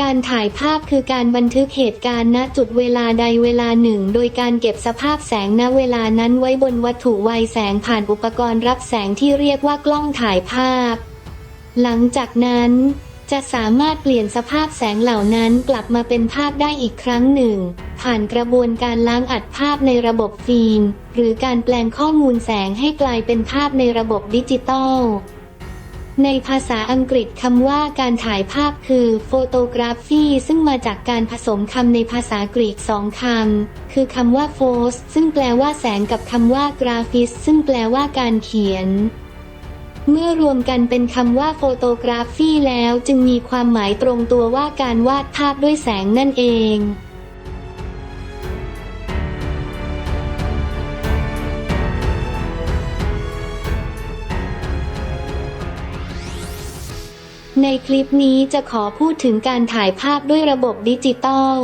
การถ่ายภาพคือการบันทึกเหตุการณ์ณจุดเวลาใดเวลาหนึ่ง โดยการเก็บสภาพแสงณเวลานั้นไว้บนวัตถุไวแสงผ่านอุปกรณ์รับแสงที่เรียกว่ากล้องถ่ายภาพ หลังจากนั้นจะสามารถเปลี่ยนสภาพแสงเหล่านั้นกลับมาเป็นภาพได้อีกครั้งหนึ่ง ผ่านกระบวนการล้างอัดภาพในระบบฟิล์มหรือการแปลงข้อมูลแสงให้กลายเป็นภาพในระบบดิจิตอล ในภาษาอังกฤษคำว่าการถ่ายภาพคือ photography ซึ่งมาจากการผสมคำในภาษากรีกสองคำ คือคำว่า phos ซึ่งแปลว่าแสงกับคำว่า graphis ซึ่งแปลว่าการเขียน เมื่อรวมกันเป็นคำว่า photography แล้วจึงมีความหมายตรงตัวว่าการวาดภาพด้วยแสงนั่นเอง ในคลิปนี้จะขอพูดถึงการถ่ายภาพด้วยระบบดิจิตอล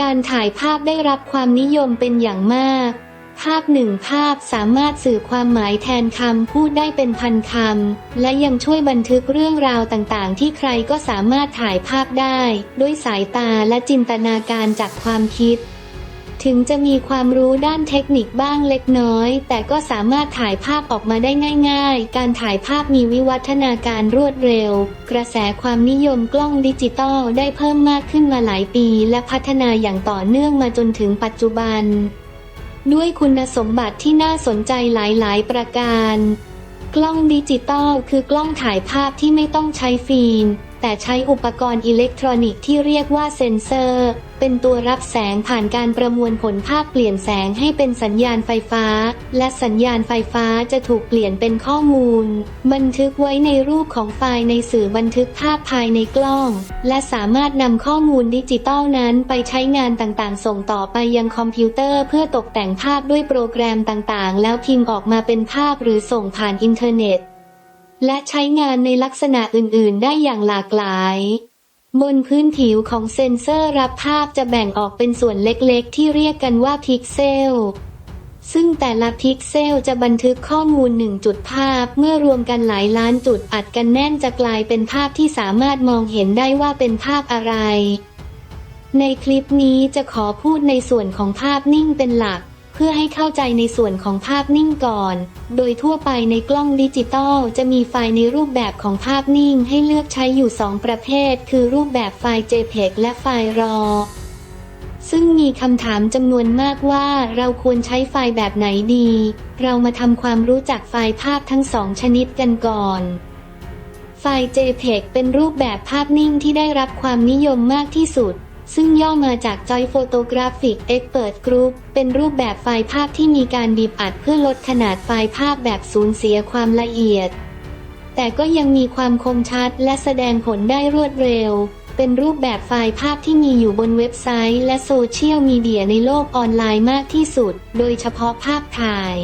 การถ่ายภาพได้รับความนิยมเป็นอย่างมาก ภาพหนึ่งภาพสามารถสื่อความหมายแทนคำพูดได้เป็นพันคำ และยังช่วยบันทึกเรื่องราวต่างๆ ที่ใครก็สามารถถ่ายภาพได้ ด้วยสายตาและจินตนาการจากความคิด ถึงจะมีความรู้ด้านเทคนิคบ้างเล็กน้อย แต่ก็สามารถถ่ายภาพออกมาได้ง่าย ๆ การถ่ายภาพมีวิวัฒนาการรวดเร็ว กระแสความนิยมกล้องดิจิตอลได้เพิ่มมากขึ้นมาหลายปี และพัฒนาอย่างต่อเนื่องมาจนถึงปัจจุบัน ด้วยคุณสมบัติที่น่าสนใจหลายๆ ประการ กล้องดิจิตอลคือกล้องถ่ายภาพที่ไม่ต้องใช้ฟิล์ม แต่ใช้อุปกรณ์อิเล็กทรอนิกส์ที่เรียกว่าเซ็นเซอร์ เป็นตัวรับแสงผ่านการประมวลผลภาพเปลี่ยนแสงให้เป็นสัญญาณไฟฟ้า และสัญญาณไฟฟ้าจะถูกเปลี่ยนเป็นข้อมูล บันทึกไว้ในรูปของไฟล์ในสื่อบันทึกภาพภายในกล้อง และสามารถนำข้อมูลดิจิตอลนั้นไปใช้งานต่างๆ ส่งต่อไปยังคอมพิวเตอร์เพื่อตกแต่งภาพด้วยโปรแกรมต่างๆ แล้วพิมพ์ออกมาเป็นภาพหรือส่งผ่านอินเทอร์เน็ต และใช้งานในลักษณะอื่นๆ ได้อย่างหลากหลาย บนพื้นผิวของเซ็นเซอร์รับภาพจะแบ่งออกเป็นส่วนเล็กๆ ที่เรียกกันว่าพิกเซล ซึ่งแต่ละพิกเซลจะบันทึกข้อมูลหนึ่งจุดภาพ เมื่อรวมกันหลายล้านจุดอัดกันแน่นจะกลายเป็นภาพที่สามารถมองเห็นได้ว่าเป็นภาพอะไร ในคลิปนี้จะขอพูดในส่วนของภาพนิ่งเป็นหลัก เพื่อให้เข้าใจในส่วนของภาพนิ่งก่อน โดยทั่วไปในกล้องดิจิตอลจะมีไฟล์ในรูปแบบของภาพนิ่งให้เลือกใช้อยู่ 2 ประเภท คือรูปแบบไฟล์ JPEG และไฟล์ RAW ซึ่งมีคำถามจำนวนมากว่าเราควรใช้ไฟล์แบบไหนดี เรามาทำความรู้จักไฟล์ภาพทั้งสองชนิดกันก่อน ไฟล์ JPEG เป็นรูปแบบภาพนิ่งที่ได้รับความนิยมมากที่สุด ซึ่งย่อมาจาก Joy Photographic Expert Group เป็นรูปแบบไฟล์ภาพที่มีการบีบอัดเพื่อลดขนาดไฟล์ภาพแบบสูญเสียความละเอียด แต่ก็ยังมีความคมชัดและแสดงผลได้รวดเร็ว เป็นรูปแบบไฟล์ภาพที่มีอยู่บนเว็บไซต์และโซเชียลมีเดียในโลกออนไลน์มากที่สุด โดยเฉพาะภาพถ่าย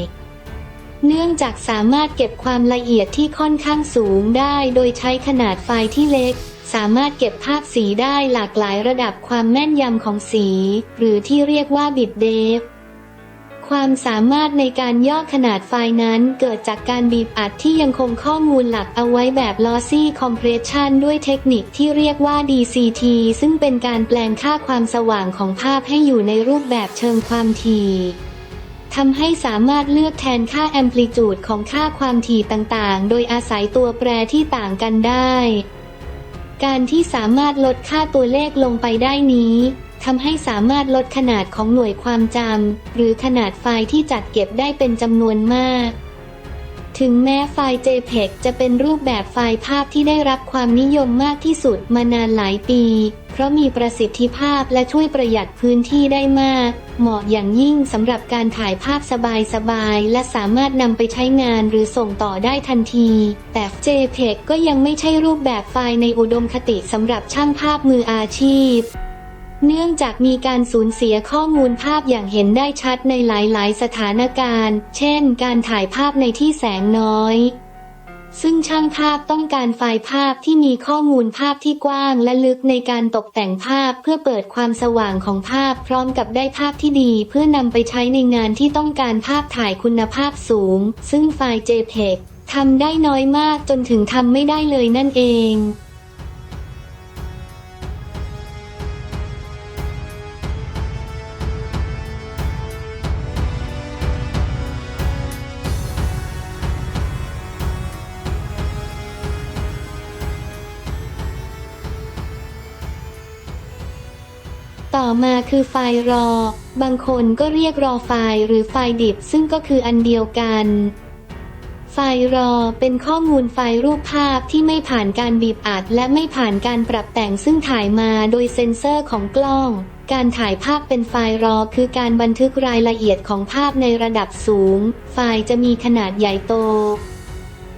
เนื่องจากสามารถเก็บความละเอียดที่ค่อนข้างสูงได้โดยใช้ขนาดไฟล์ที่เล็ก สามารถเก็บภาพสีได้หลากหลายระดับความแม่นยำของสี หรือที่เรียกว่าบิตเดฟความสามารถในการย่อขนาดไฟล์นั้นเกิดจากการบีบอัดที่ยังคงข้อมูลหลักเอาไว้แบบ lossy compression ด้วยเทคนิคที่เรียกว่า DCT ซึ่งเป็นการแปลงค่าความสว่างของภาพให้อยู่ในรูปแบบเชิงความถี่ทำให้สามารถเลือกแทนค่าแอมพลิจูดของค่าความถี่ต่างๆ โดยอาศัยตัวแปรที่ต่างกันได้ การที่สามารถลดค่าตัวเลขลงไปได้นี้ทำให้สามารถลดขนาดของหน่วยความจำหรือขนาดไฟล์ที่จัดเก็บได้เป็นจำนวนมาก ถึงแม้ไฟล์ JPEG จะเป็นรูปแบบไฟล์ภาพที่ได้รับความนิยมมากที่สุดมานานหลายปี เพราะมีประสิทธิภาพและช่วยประหยัดพื้นที่ได้มาก เหมาะอย่างยิ่งสำหรับการถ่ายภาพสบายๆ และสามารถนำไปใช้งานหรือส่งต่อได้ทันที แต่ JPEG ก็ยังไม่ใช่รูปแบบไฟล์ในอุดมคติสำหรับช่างภาพมืออาชีพ เนื่องจากมีการสูญเสียข้อมูลภาพอย่างเห็นได้ชัดในหลาย ๆ สถานการณ์ เช่น การถ่ายภาพในที่แสงน้อย ซึ่งช่างภาพต้องการไฟล์ภาพที่มีข้อมูลภาพที่กว้างและลึกในการตกแต่งภาพเพื่อเปิดความสว่างของภาพพร้อมกับได้ภาพที่ดีเพื่อนำไปใช้ในงานที่ต้องการภาพถ่ายคุณภาพสูง ซึ่งไฟล์ JPEG ทำได้น้อยมากจนถึงทำไม่ได้เลยนั่นเอง มาคือไฟล์รอ บางคนก็เรียกรอไฟล์หรือไฟล์ดิบซึ่งก็คืออันเดียวกัน ไฟล์รอเป็นข้อมูลไฟล์รูปภาพที่ไม่ผ่านการบีบอัด และไม่ผ่านการปรับแต่งซึ่งถ่ายมาโดยเซ็นเซอร์ของกล้อง การถ่ายภาพเป็นไฟล์รอ คือการบันทึกรายละเอียดของภาพในระดับสูง ไฟล์จะมีขนาดใหญ่โต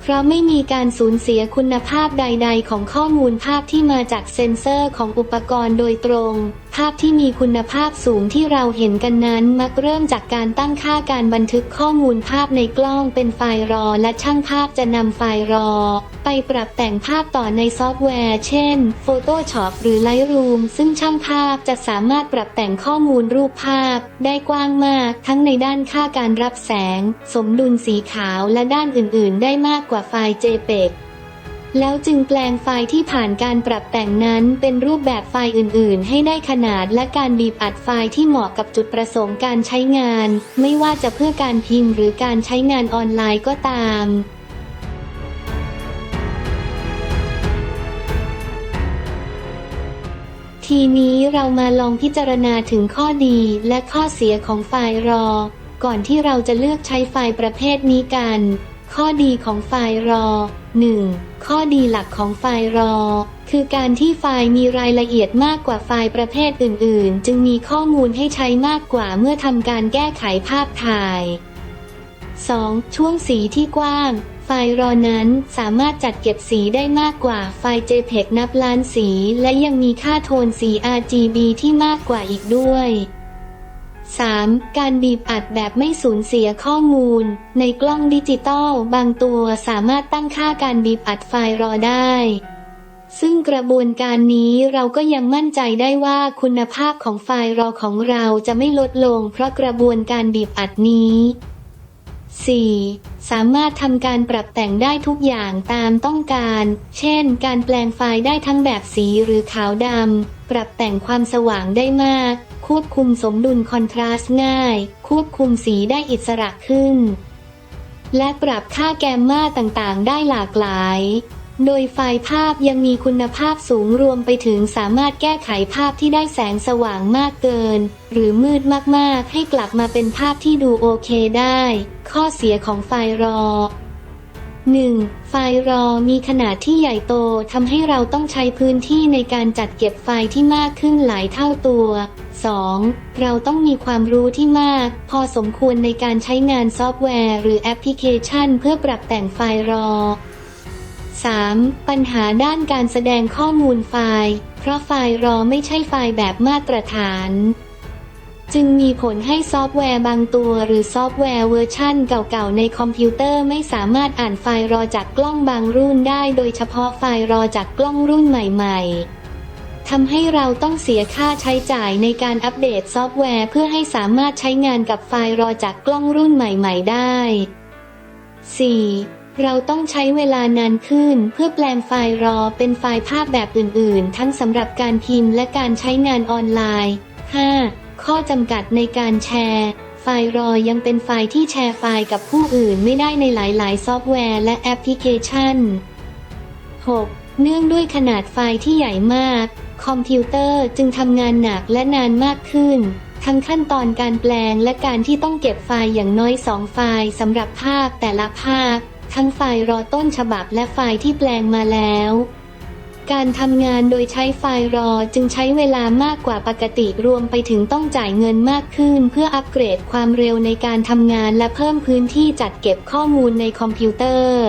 เพราะไม่มีการสูญเสียคุณภาพใด ๆ ของข้อมูลภาพที่มาจากเซ็นเซอร์ของอุปกรณ์โดยตรง ภาพที่มีคุณภาพสูงที่เราเห็นกันนั้น มักเริ่มจากการตั้งค่าการบันทึกข้อมูลภาพในกล้องเป็นไฟล์รอ และช่างภาพจะนำไฟล์รอ ไปปรับแต่งภาพต่อในซอฟต์แวร์ เช่น Photoshop หรือ Lightroom ซึ่งช่างภาพจะสามารถปรับแต่งข้อมูลรูปภาพ ได้กว้างมาก ทั้งในด้านค่าการรับแสง สมดุลสีขาวและด้านอื่น ๆ ได้มากกว่าไฟล์ JPEG แล้วจึงแปลงไฟล์ที่ผ่านการปรับแต่งนั้นเป็นรูปแบบไฟล์อื่น ๆ ให้ได้ขนาดและการบีบอัดไฟล์ที่เหมาะกับจุดประสงค์การใช้งาน ไม่ว่าจะเพื่อการพิมพ์หรือการใช้งานออนไลน์ก็ตามทีนี้เรามาลองพิจารณาถึงข้อดีและข้อเสียของไฟล์รอ ก่อนที่เราจะเลือกใช้ไฟล์ประเภทนี้กัน ข้อดีของไฟล์รอ 1. ข้อดีหลักของไฟล์รอ คือการที่ไฟล์มีรายละเอียดมากกว่าไฟล์ประเภทอื่น ๆ จึงมีข้อมูลให้ใช้มากกว่าเมื่อทำการแก้ไขภาพถ่าย 2. ช่วงสีที่กว้าง ไฟล์รอนั้นสามารถจัดเก็บสีได้มากกว่าไฟล์ JPEG นับล้านสี และยังมีค่าโทนสี RGB ที่มากกว่าอีกด้วย 3. การบีบอัดแบบไม่สูญเสียข้อมูล ในกล้องดิจิตอลบางตัวสามารถตั้งค่าการบีบอัดไฟล์รอได้ ซึ่งกระบวนการนี้เราก็ยังมั่นใจได้ว่าคุณภาพของไฟล์รอของเราจะไม่ลดลงเพราะกระบวนการบีบอัดนี้ 4. สามารถทำการปรับแต่งได้ทุกอย่างตามต้องการ เช่น การแปลงไฟล์ได้ทั้งแบบสีหรือขาวดำ ปรับแต่งความสว่างได้มาก ควบคุมสมดุลคอนทราสต์ง่าย ควบคุมสีได้อิสระขึ้น และปรับค่าแกมมาต่างๆ ได้หลากหลาย โดยไฟล์ภาพยังมีคุณภาพสูงรวมไปถึงสามารถแก้ไขภาพที่ได้แสงสว่างมากเกิน หรือมืดมากๆ ให้กลับมาเป็นภาพที่ดูโอเคได้ ข้อเสียของไฟล์รอ 1. ไฟล์รอมีขนาดที่ใหญ่โตทำให้เราต้องใช้พื้นที่ในการจัดเก็บไฟล์ที่มากขึ้นหลายเท่าตัว 2. เราต้องมีความรู้ที่มาก พอสมควรในการใช้งานซอฟต์แวร์ หรือแอปพลิเคชัน เพื่อปรับแต่งไฟล์รอ 3. ปัญหาด้านการแสดงข้อมูลไฟล์ เพราะไฟล์รอไม่ใช่ไฟล์แบบมาตรฐาน จึงมีผลให้ซอฟต์แวร์บางตัว หรือซอฟต์แวร์เวอร์ชั่นเก่าๆ ในคอมพิวเตอร์ไม่สามารถอ่านไฟล์รอจากกล้องบางรุ่นได้ โดยเฉพาะไฟล์รอจากกล้องรุ่นใหม่ๆทำให้เราต้องเสียค่าใช้จ่ายในการอัปเดตซอฟต์แวร์เพื่อให้สามารถใช้งานกับไฟล์รอจากกล้องรุ่นใหม่ ๆ ได้ 4. เราต้องใช้เวลานานขึ้นเพื่อแปลงไฟล์รอเป็นไฟล์ภาพแบบอื่น ๆ ทั้งสำหรับการพิมพ์และการใช้งานออนไลน์ 5. ข้อจำกัดในการแชร์ ไฟล์รอยังเป็นไฟล์ที่แชร์ไฟล์กับผู้อื่นไม่ได้ในหลาย ๆ ซอฟต์แวร์และแอปพลิเคชัน 6. เนื่องด้วยขนาดไฟล์ที่ใหญ่มาก คอมพิวเตอร์จึงทำงานหนักและนานมากขึ้น ทั้งขั้นตอนการแปลงและการที่ต้องเก็บไฟล์อย่างน้อยสองไฟล์สำหรับภาพแต่ละภาพ ทั้งไฟล์รอต้นฉบับและไฟล์ที่แปลงมาแล้ว การทำงานโดยใช้ไฟล์รอจึงใช้เวลามากกว่าปกติรวมไปถึงต้องจ่ายเงินมากขึ้น เพื่ออัปเกรดความเร็วในการทำงานและเพิ่มพื้นที่จัดเก็บข้อมูลในคอมพิวเตอร์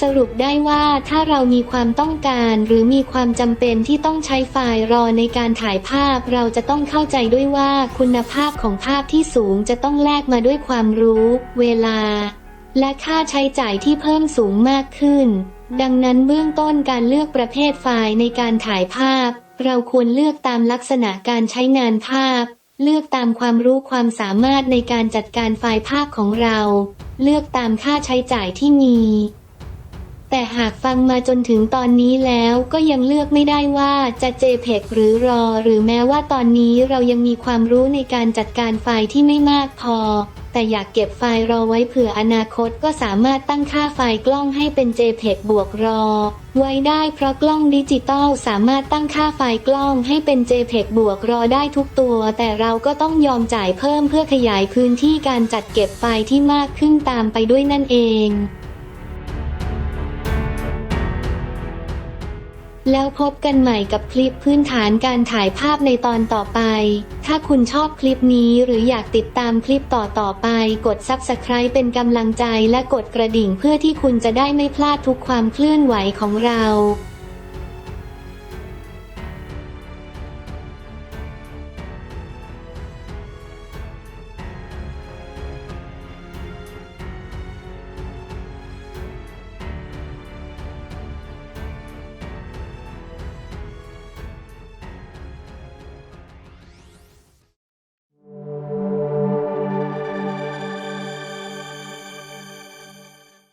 สรุปได้ว่าถ้าเรามีความต้องการหรือมีความจำเป็นที่ต้องใช้ไฟล์รอในการถ่ายภาพ เราจะต้องเข้าใจด้วยว่าคุณภาพของภาพที่สูงจะต้องแลกมาด้วยความรู้ เวลา และค่าใช้จ่ายที่เพิ่มสูงมากขึ้น ดังนั้นเบื้องต้นการเลือกประเภทไฟล์ในการถ่ายภาพ เราควรเลือกตามลักษณะการใช้งานภาพ เลือกตามความรู้ความสามารถในการจัดการไฟล์ภาพของเรา เลือกตามค่าใช้จ่ายที่มี แต่หากฟังมาจนถึงตอนนี้แล้วก็ยังเลือกไม่ได้ว่าจะ JPEG หรือ RAW หรือแม้ว่าตอนนี้เรายังมีความรู้ในการจัดการไฟล์ที่ไม่มากพอ แต่อยากเก็บไฟล์รอไว้เผื่ออนาคตก็สามารถตั้งค่าไฟล์กล้องให้เป็น JPEG บวกรอ ไว้ได้เพราะกล้องดิจิตอลสามารถตั้งค่าไฟล์กล้องให้เป็น JPEG บวกรอได้ทุกตัว แต่เราก็ต้องยอมจ่ายเพิ่มเพื่อขยายพื้นที่การจัดเก็บไฟล์ที่มากขึ้นตามไปด้วยนั่นเอง แล้วพบกันใหม่กับคลิปพื้นฐานการถ่ายภาพในตอนต่อไป ถ้าคุณชอบคลิปนี้หรืออยากติดตามคลิปต่อต่อไป กด Subscribe เป็นกำลังใจและกดกระดิ่งเพื่อที่คุณจะได้ไม่พลาดทุกความเคลื่อนไหวของเรา